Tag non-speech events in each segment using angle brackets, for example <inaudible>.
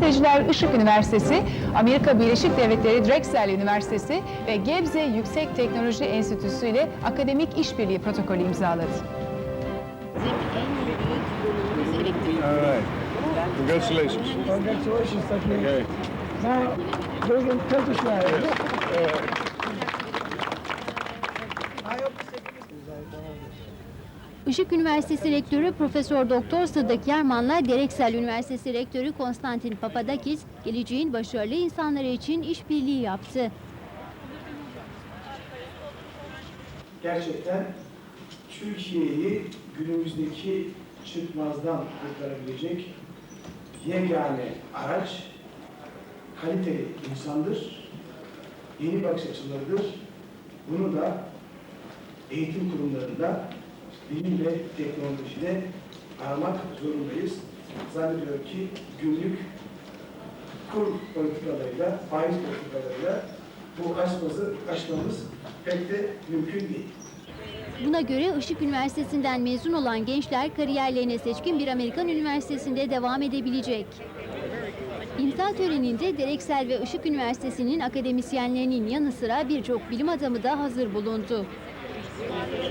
Seyirciler Işık Üniversitesi, Amerika Birleşik Devletleri Drexel Üniversitesi ve Gebze Yüksek Teknoloji Enstitüsü ile akademik işbirliği protokolü imzaladı. Congratulations. Congratulations. Okay. Now, President Kılıçdaroğlu. Işık Üniversitesi Rektörü Profesör Doktor Sıddık Yerman'la Dereksel Üniversitesi Rektörü Konstantin Papadakis, geleceğin başarılı insanları için işbirliği yaptı. Gerçekten Türkiye'yi günümüzdeki çıkmazdan kurtarabilecek yegane araç kaliteli insandır, yeni bakış açılarıdır. Bunu da eğitim kurumlarında, bilim ve teknolojide aramak zorundayız. Zannediyorum ki günlük kur politikalarıyla, faiz politikalarıyla bu aşması, aşmamız pek de mümkün değil. Buna göre Işık Üniversitesi'nden mezun olan gençler kariyerlerine seçkin bir Amerikan üniversitesinde devam edebilecek. İmza töreninde Dereksel ve Işık Üniversitesi'nin akademisyenlerinin yanı sıra birçok bilim adamı da hazır bulundu.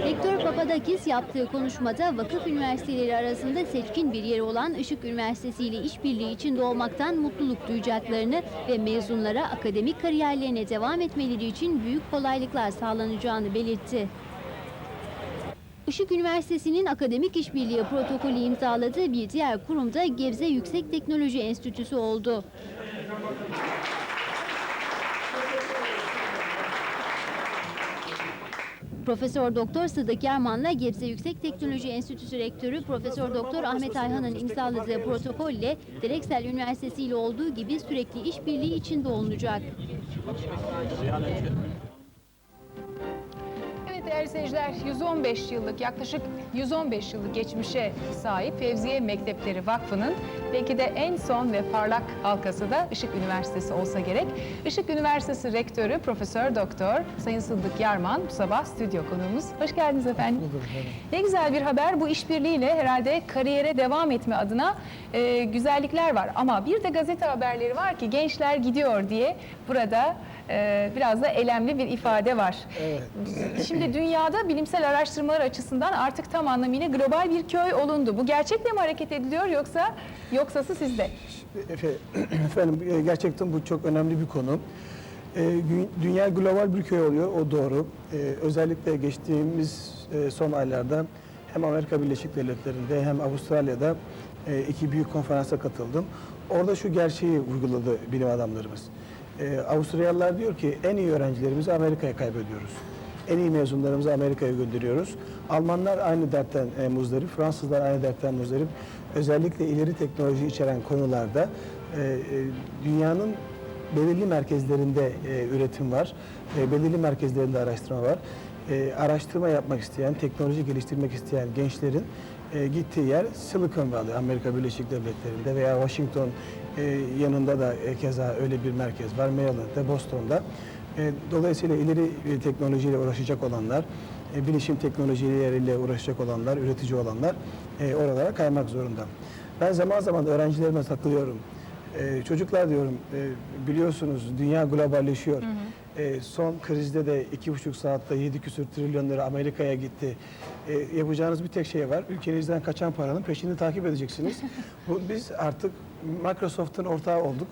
Rektör Papadakis yaptığı konuşmada vakıf üniversiteleri arasında seçkin bir yeri olan Işık Üniversitesi ile işbirliği içinde olmaktan mutluluk duyacaklarını ve mezunlara akademik kariyerlerine devam etmeleri için büyük kolaylıklar sağlanacağını belirtti. Işık Üniversitesi'nin akademik işbirliği protokolü imzaladığı bir diğer kurum da Gebze Yüksek Teknoloji Enstitüsü oldu. Profesör Doktor Sıdık Yerman'la Gebze Yüksek Teknoloji Enstitüsü Rektörü Profesör Doktor Ahmet Ayhan'ın imzaladığı protokolle Dereksel Üniversitesi ile olduğu gibi sürekli işbirliği içinde olunacak. Evet değerli seyirciler 115 yıllık yaklaşık 115 yıllık geçmişe sahip Fevziye Mektepleri Vakfı'nın belki de en son ve parlak halkası da Işık Üniversitesi olsa gerek. Işık Üniversitesi Rektörü Profesör Doktor Sayın Sıddık Yarman bu sabah stüdyo konuğumuz. Hoş geldiniz efendim. Ne güzel bir haber bu işbirliğiyle herhalde kariyere devam etme adına e, güzellikler var. Ama bir de gazete haberleri var ki gençler gidiyor diye burada e, biraz da elemli bir ifade var. Şimdi dünyada bilimsel araştırmalar açısından artık tam anlamıyla global bir köy olundu. Bu gerçekle mi hareket ediliyor yoksa yoksası sizde? Efe- <clears throat> Efendim e, gerçekten bu çok önemli bir konu. E, Dünya global bir köy oluyor, o doğru. E, Özellikle geçtiğimiz son aylarda hem Amerika Birleşik Devletleri'nde hem Avustralya'da iki büyük konferansa katıldım. Orada şu gerçeği vurguladı bilim adamlarımız. Avusturyalılar diyor ki en iyi öğrencilerimizi Amerika'ya kaybediyoruz. En iyi mezunlarımızı Amerika'ya gönderiyoruz. Almanlar aynı dertten e, muzdarip, Fransızlar aynı dertten muzdarip. Özellikle ileri teknoloji içeren konularda e, e, dünyanın belirli merkezlerinde e, üretim var, e, belirli merkezlerinde araştırma var. E, araştırma yapmak isteyen, teknoloji geliştirmek isteyen gençlerin e, gittiği yer Silicon Valley, Amerika Birleşik Devletleri'nde veya Washington e, yanında da e, keza öyle bir merkez var, Maryland'da, Boston'da. E, Dolayısıyla ileri e, teknolojiyle uğraşacak olanlar, e, bilişim teknolojileriyle uğraşacak olanlar, üretici olanlar e, oralara kaymak zorunda. Ben zaman zaman öğrencilerime takılıyorum. E, çocuklar diyorum, e, biliyorsunuz dünya globalleşiyor. E, son krizde de iki buçuk saatte yedi küsür trilyon lira Amerika'ya gitti. E, yapacağınız bir tek şey var. Ülkenizden kaçan paranın peşini takip edeceksiniz. <laughs> Bu, biz artık Microsoft'un ortağı olduk.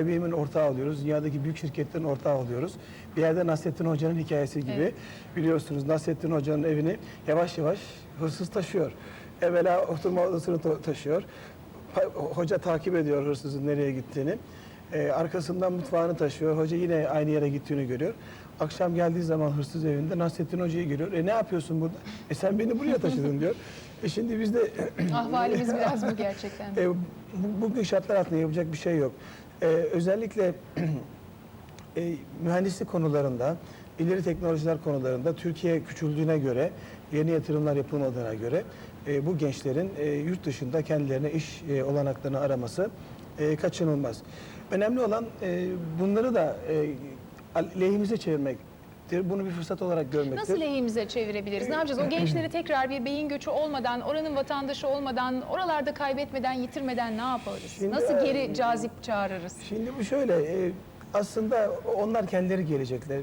IBM'in ortağı oluyoruz. Dünyadaki büyük şirketlerin ortağı oluyoruz. Bir yerde Nasrettin Hoca'nın hikayesi gibi. Evet. Biliyorsunuz Nasrettin Hoca'nın evini yavaş yavaş hırsız taşıyor. Evvela oturma odasını ta- taşıyor. Pa- Hoca takip ediyor hırsızın nereye gittiğini. Ee, arkasından mutfağını taşıyor. Hoca yine aynı yere gittiğini görüyor. Akşam geldiği zaman hırsız evinde Nasrettin Hoca'yı görüyor. E ne yapıyorsun burada? E sen beni buraya taşıdın diyor. E şimdi biz de <clears throat> Ahvalimiz biraz bu gerçekten. <laughs> e, bu- bugün şartlar altında yapacak bir şey yok. E, özellikle <clears throat> e, mühendislik konularında, ileri teknolojiler konularında Türkiye küçüldüğüne göre, yeni yatırımlar yapılmadığına göre e, bu gençlerin e, yurt dışında kendilerine iş e, olanaklarını araması e, kaçınılmaz. Önemli olan e, bunları da e, lehimize çevirmek Bunu bir fırsat olarak görmektir. Nasıl lehimize çevirebiliriz? Ne yapacağız? O <clears throat> gençleri tekrar bir beyin göçü olmadan, oranın vatandaşı olmadan, oralarda kaybetmeden, yitirmeden ne yaparız? Şimdi, Nasıl e, geri cazip çağırırız? Şimdi bu şöyle, e, aslında onlar kendileri gelecekler.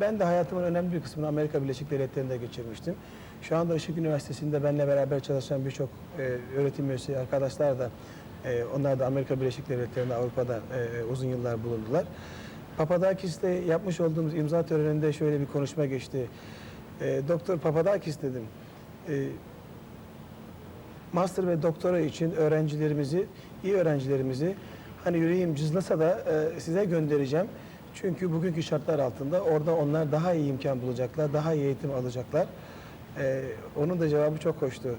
Ben de hayatımın önemli bir kısmını Amerika Birleşik Devletleri'nde geçirmiştim. Şu anda Işık Üniversitesi'nde benimle beraber çalışan birçok e, öğretim üyesi arkadaşlar da, e, onlar da Amerika Birleşik Devletleri'nde, Avrupa'da e, uzun yıllar bulundular. Papadakis'te yapmış olduğumuz imza töreninde şöyle bir konuşma geçti. E, Doktor Papadakis dedim, e, master ve doktora için öğrencilerimizi, iyi öğrencilerimizi hani yüreğim cızlasa da e, size göndereceğim. Çünkü bugünkü şartlar altında orada onlar daha iyi imkan bulacaklar, daha iyi eğitim alacaklar. E, onun da cevabı çok hoştu.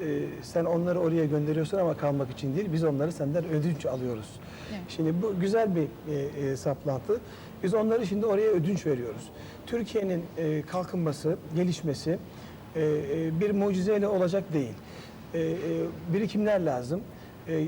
E, sen onları oraya gönderiyorsun ama kalmak için değil, biz onları senden ödünç alıyoruz. Evet. Şimdi bu güzel bir e, e, saplantı. Biz onları şimdi oraya ödünç veriyoruz. Türkiye'nin e, kalkınması, gelişmesi e, e, bir mucizeyle olacak değil. E, e, birikimler lazım. E,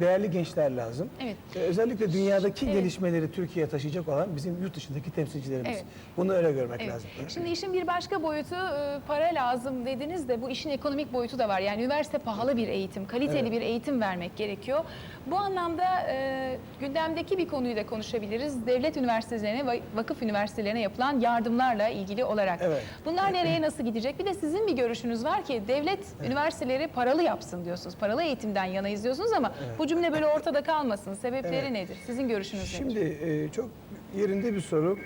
değerli gençler lazım. Evet. E, özellikle dünyadaki Evet. gelişmeleri Türkiye'ye taşıyacak olan bizim yurt dışındaki temsilcilerimiz. Evet. Bunu öyle görmek Evet. lazım. Şimdi işin bir başka boyutu e, para lazım dediniz de bu işin ekonomik boyutu da var. Yani üniversite pahalı bir eğitim, kaliteli Evet. bir eğitim vermek gerekiyor. Bu anlamda e, gündemdeki bir konuyu da konuşabiliriz. Devlet üniversitelerine, va- vakıf üniversitelerine yapılan yardımlarla ilgili olarak. Evet. Bunlar nereye nasıl gidecek? Bir de sizin bir görüşünüz var ki devlet üniversiteleri paralı yapsın diyorsunuz. Paralı eğitimden yanayız diyorsunuz ama bu cümle böyle ortada kalmasın. Sebepleri Evet. nedir? Sizin görüşünüz nedir? Şimdi e, çok yerinde bir soru.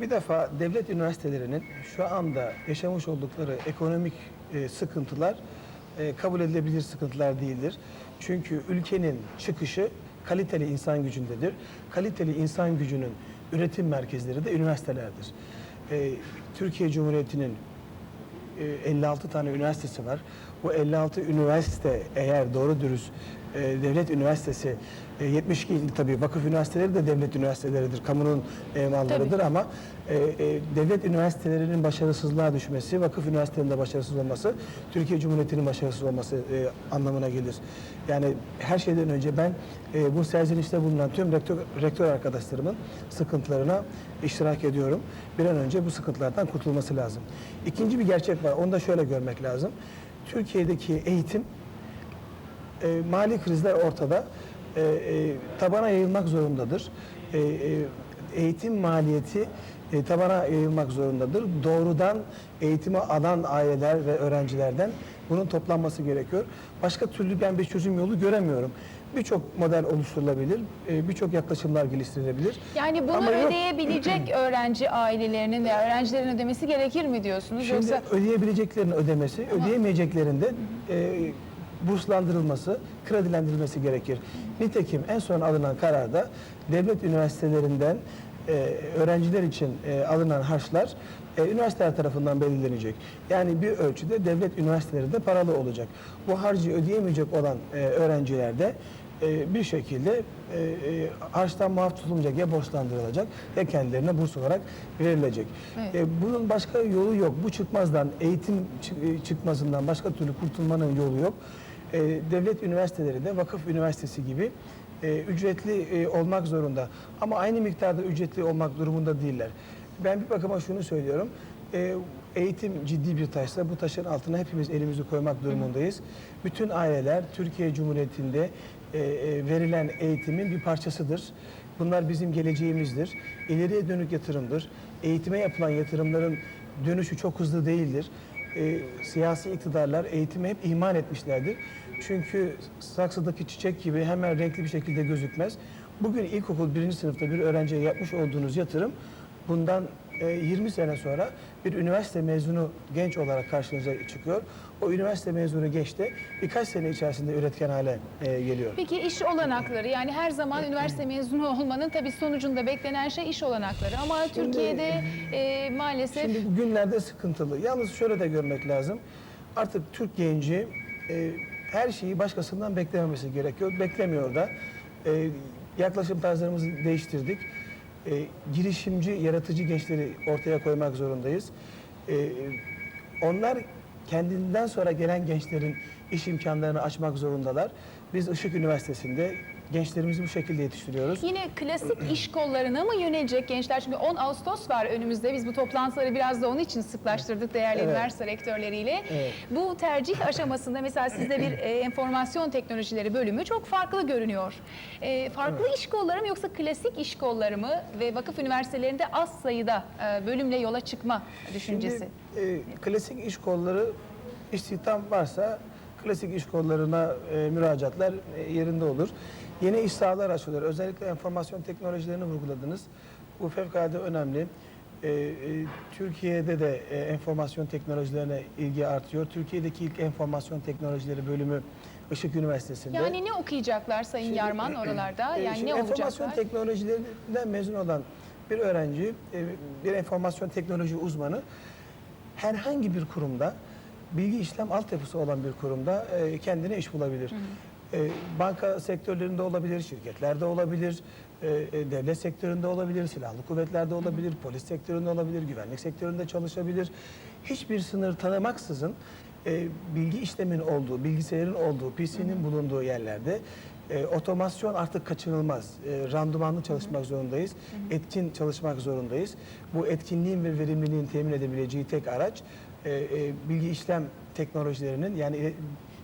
Bir defa devlet üniversitelerinin şu anda yaşamış oldukları ekonomik e, sıkıntılar e, kabul edilebilir sıkıntılar değildir. Çünkü ülkenin çıkışı kaliteli insan gücündedir. Kaliteli insan gücünün üretim merkezleri de üniversitelerdir. E, Türkiye Cumhuriyeti'nin e, 56 tane üniversitesi var. Bu 56 üniversite eğer doğru dürüst e, devlet üniversitesi e, 72 il tabii vakıf üniversiteleri de devlet üniversiteleridir. Kamunun e, mallarıdır ama e, e, devlet üniversitelerinin başarısızlığa düşmesi, vakıf üniversitelerinin de başarısız olması, Türkiye Cumhuriyeti'nin başarısız olması e, anlamına gelir. Yani her şeyden önce ben e, bu serzenişte bulunan tüm rektör, rektör arkadaşlarımın sıkıntılarına iştirak ediyorum. Bir an önce bu sıkıntılardan kurtulması lazım. İkinci bir gerçek var. Onu da şöyle görmek lazım. Türkiye'deki eğitim e, mali krizler ortada. E, e, tabana yayılmak zorundadır. E, e, eğitim maliyeti e, tabana yayılmak zorundadır. Doğrudan eğitime alan aileler ve öğrencilerden bunun toplanması gerekiyor. Başka türlü ben bir çözüm yolu göremiyorum. Birçok model oluşturulabilir, e, birçok yaklaşımlar geliştirilebilir. Yani bunu Ama yok. ödeyebilecek <clears throat> öğrenci ailelerinin veya öğrencilerin ödemesi gerekir mi diyorsunuz? Şimdi Yoksa ödeyebileceklerin ödemesi, ödeyemeyeceklerin de e, burslandırılması, kredilendirilmesi gerekir. Nitekim en son alınan kararda devlet üniversitelerinden e, öğrenciler için e, alınan harçlar e, üniversiteler tarafından belirlenecek. Yani bir ölçüde devlet üniversiteleri de paralı olacak. Bu harcı ödeyemeyecek olan e, öğrenciler de e, bir şekilde e, e, harçtan muaf tutulmayacak ya borçlandırılacak ya kendilerine burs olarak verilecek. Evet. E, bunun başka yolu yok. Bu çıkmazdan, eğitim e, çıkmazından başka türlü kurtulmanın yolu yok. E, devlet üniversiteleri de vakıf üniversitesi gibi e, ücretli e, olmak zorunda. Ama aynı miktarda ücretli olmak durumunda değiller. Ben bir bakıma şunu söylüyorum. E, eğitim ciddi bir taşsa bu taşın altına hepimiz elimizi koymak durumundayız. Bütün aileler Türkiye Cumhuriyeti'nde e, e, verilen eğitimin bir parçasıdır. Bunlar bizim geleceğimizdir. İleriye dönük yatırımdır. Eğitime yapılan yatırımların dönüşü çok hızlı değildir. E, siyasi iktidarlar eğitime hep iman etmişlerdir. Çünkü saksıdaki çiçek gibi hemen renkli bir şekilde gözükmez. Bugün ilkokul birinci sınıfta bir öğrenciye yapmış olduğunuz yatırım bundan e, 20 sene sonra bir üniversite mezunu genç olarak karşınıza çıkıyor. O üniversite mezunu genç de birkaç sene içerisinde üretken hale e, geliyor. peki iş olanakları yani her zaman üniversite mezunu olmanın tabii sonucunda beklenen şey iş olanakları ama Türkiye'de e, maalesef Şimdi günlerde sıkıntılı. Yalnız şöyle de görmek lazım. Artık Türk genci e, her şeyi başkasından beklememesi gerekiyor. Beklemiyor da. E, yaklaşım tarzlarımızı değiştirdik. E, girişimci, yaratıcı gençleri ortaya koymak zorundayız. E, onlar kendinden sonra gelen gençlerin iş imkanlarını açmak zorundalar. Biz Işık Üniversitesi'nde gençlerimizi bu şekilde yetiştiriyoruz. Yine klasik iş kollarına mı yönelecek gençler? Çünkü 10 Ağustos var önümüzde. Biz bu toplantıları biraz da onun için sıklaştırdık değerli Evet. üniversite rektörleriyle. Evet. Bu tercih aşamasında mesela sizde bir e, enformasyon teknolojileri bölümü çok farklı görünüyor. E, farklı iş kolları mı yoksa klasik iş kolları mı ve vakıf üniversitelerinde az sayıda e, bölümle yola çıkma düşüncesi? Şimdi, e, klasik iş kolları istihdam varsa klasik iş kollarına e, müracaatlar e, yerinde olur. Yeni iş sahalar açılıyor. Özellikle enformasyon teknolojilerini vurguladınız. Bu fevkalade önemli. E, e, Türkiye'de de e, enformasyon teknolojilerine ilgi artıyor. Türkiye'deki ilk enformasyon teknolojileri bölümü Işık Üniversitesi'nde. Yani ne okuyacaklar Sayın Şimdi, Yarman oralarda? Ee, Yani şimdi ne enformasyon olacaklar? teknolojilerinden mezun olan bir öğrenci, e, bir enformasyon teknoloji uzmanı herhangi bir kurumda, bilgi işlem altyapısı olan bir kurumda e, kendine iş bulabilir. E, Banka sektörlerinde olabilir, şirketlerde olabilir, e, e, devlet sektöründe olabilir, silahlı kuvvetlerde olabilir, polis sektöründe olabilir, güvenlik sektöründe çalışabilir. Hiçbir sınır tanımaksızın e, bilgi işlemin olduğu, bilgisayarın olduğu, PC'nin bulunduğu yerlerde e, otomasyon artık kaçınılmaz. E, randımanlı çalışmak zorundayız. Etkin çalışmak zorundayız. Bu etkinliğin ve verimliliğin temin edebileceği tek araç e, e, bilgi işlem teknolojilerinin yani e,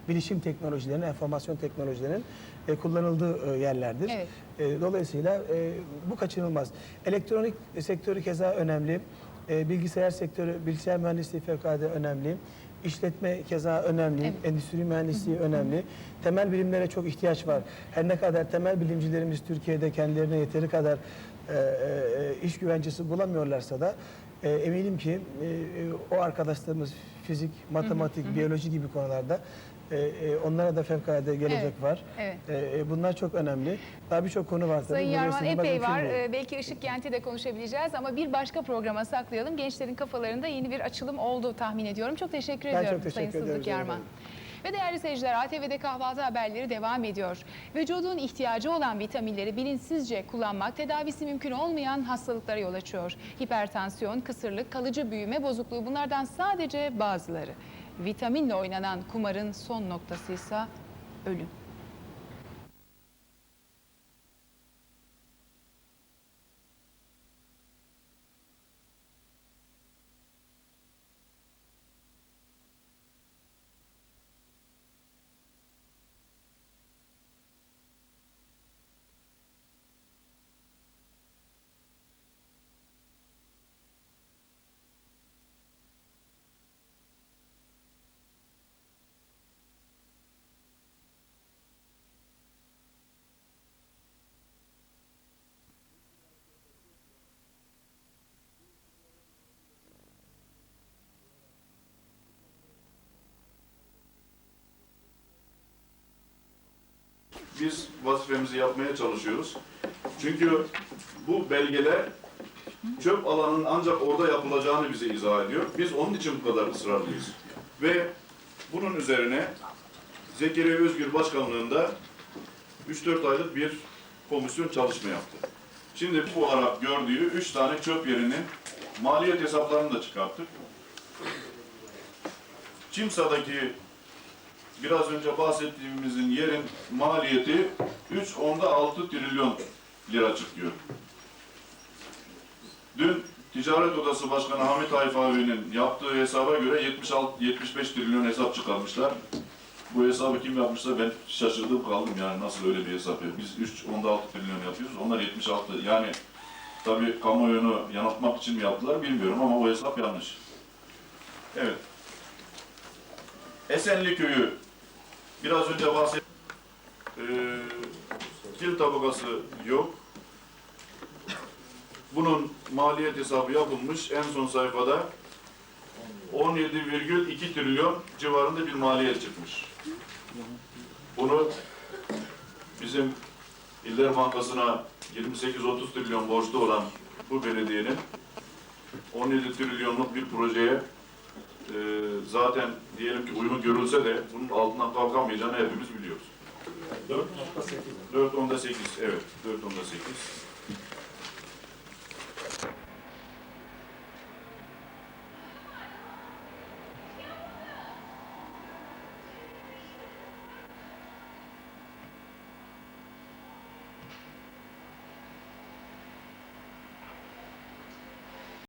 bilişim teknolojilerinin, enformasyon teknolojilerinin e, kullanıldığı e, yerlerdir. Evet. E, dolayısıyla e, bu kaçınılmaz. Elektronik sektörü keza önemli. E, bilgisayar sektörü, bilgisayar mühendisliği fevkalade önemli. İşletme keza önemli. Evet. Endüstri mühendisliği önemli. Temel bilimlere çok ihtiyaç var. Her ne kadar temel bilimcilerimiz Türkiye'de kendilerine yeteri kadar e, e, iş güvencesi bulamıyorlarsa da e, eminim ki e, e, o arkadaşlarımız fizik, matematik, biyoloji gibi konularda e, e, onlara da fevkalade gelecek Evet, var. evet. E, e, bunlar çok önemli. Daha birçok konu var tabii. Sayın Yarman sığınmak epey mümkün var. değil. Ee, belki Işık Kent'i de konuşabileceğiz ama bir başka programa saklayalım. Gençlerin kafalarında yeni bir açılım oldu tahmin ediyorum. Çok teşekkür Ben ediyorum çok Sayın teşekkür Sıddık ediyorum, Yarman. Ve değerli seyirciler ATV'de kahvaltı haberleri devam ediyor. Vücudun ihtiyacı olan vitaminleri bilinçsizce kullanmak tedavisi mümkün olmayan hastalıklara yol açıyor. Hipertansiyon, kısırlık, kalıcı büyüme bozukluğu bunlardan sadece bazıları. Vitaminle oynanan kumarın son noktasıysa ölüm. Biz vazifemizi yapmaya çalışıyoruz. Çünkü bu belgeler çöp alanının ancak orada yapılacağını bize izah ediyor. Biz onun için bu kadar ısrarlıyız. Ve bunun üzerine Zekeriya Özgür Başkanlığında 3-4 aylık bir komisyon çalışma yaptı. Şimdi bu olarak gördüğü 3 tane çöp yerinin maliyet hesaplarını da çıkarttık. Çimsa'daki biraz önce bahsettiğimizin yerin maliyeti 3 onda 6 trilyon lira çıkıyor. Dün Ticaret Odası Başkanı Hamit Hayfavi'nin yaptığı hesaba göre 76 75 trilyon hesap çıkarmışlar. Bu hesabı kim yapmışsa ben şaşırdım kaldım yani nasıl öyle bir hesap yapıyor. Biz 3 onda 6 trilyon yapıyoruz. Onlar 76 yani tabii kamuoyunu yanıltmak için mi yaptılar bilmiyorum ama o hesap yanlış. Evet. Esenli Köyü biraz önce bahsettim. Ee, kil tabakası yok. Bunun maliyet hesabı yapılmış. En son sayfada 17,2 trilyon civarında bir maliyet çıkmış. Bunu bizim İller Bankası'na 28-30 trilyon borçlu olan bu belediyenin 17 trilyonluk bir projeye e, zaten diyelim ki uygun görülse de bunun altından kalkamayacağını hepimiz biliyoruz. 4.8. 4.8 evet 4.8.